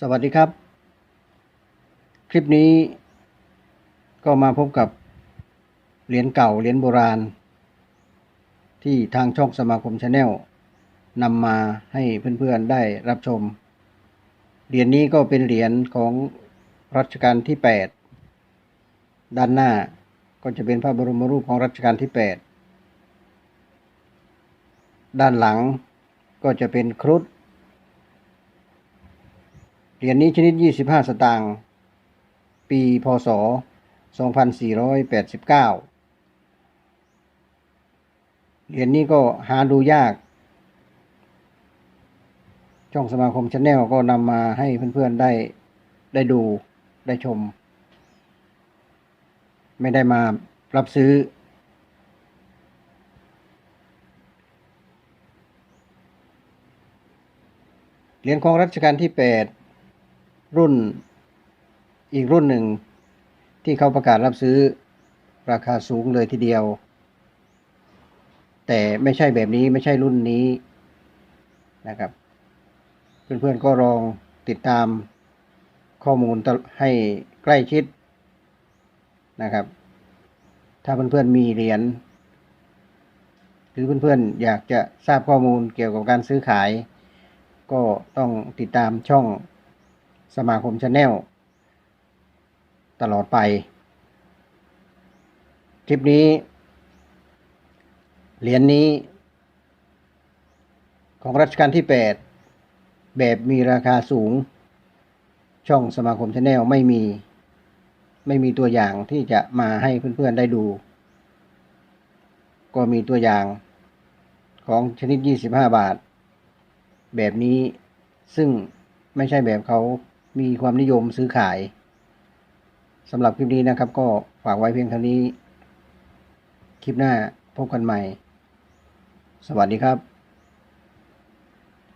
สวัสดีครับ คลิปนี้ก็มาพบกับเหรียญเก่าเหรียญโบราณ ที่ทางช่องสมาคมชาแนลนำมาให้เพื่อนๆได้รับชม เหรียญนี้ก็เป็นเหรียญของรัชกาลที่ 8 ด้านหน้าก็จะเป็นพระบรมรูปของรัชกาลที่ 8 ด้านหลังก็จะเป็นครุฑ เหรียญนี้ชนิด 25 สตางค์ ปีพศ 2489 เหรียญนี้ก็หาดูยาก ช่องสมาคมชาแนลก็นำมาให้เพื่อนๆได้ได้ดูได้ชม ไม่ได้มารับซื้อเหรียญของรัชกาลที่ 8 รุ่นอีกรุ่นหนึ่ง ที่เขาประกาศรับซื้อราคาสูงเลยทีเดียว แต่ไม่ใช่แบบนี้ไม่ใช่รุ่นนี้นะครับ เพื่อนๆก็ลองติดตามข้อมูลให้ใกล้ชิดนะครับ ถ้าเพื่อนๆมีเหรียญหรือเพื่อนๆอยากจะทราบข้อมูลเกี่ยวกับการซื้อขาย ก็ต้องติดตามช่อง สมาคมชาแนลตลอดไป คลิปนี้ เหรียญนนี้ ของรัชกาลที่ 8 แบบมีราคาสูง ช่องสมาคมชาแนลไม่มี ไม่มีตัวอย่างที่จะมาให้เพื่อนๆได้ดู ก็มีตัวอย่างของชนิด 25 บาท แบบนี้ซึ่งไม่ใช่แบบเขา มีความนิยมซื้อขายสำหรับคลิปนี้นะครับ ก็ฝากไว้เพียงเท่านี้ คลิปหน้าพบกันใหม่ สวัสดีครับ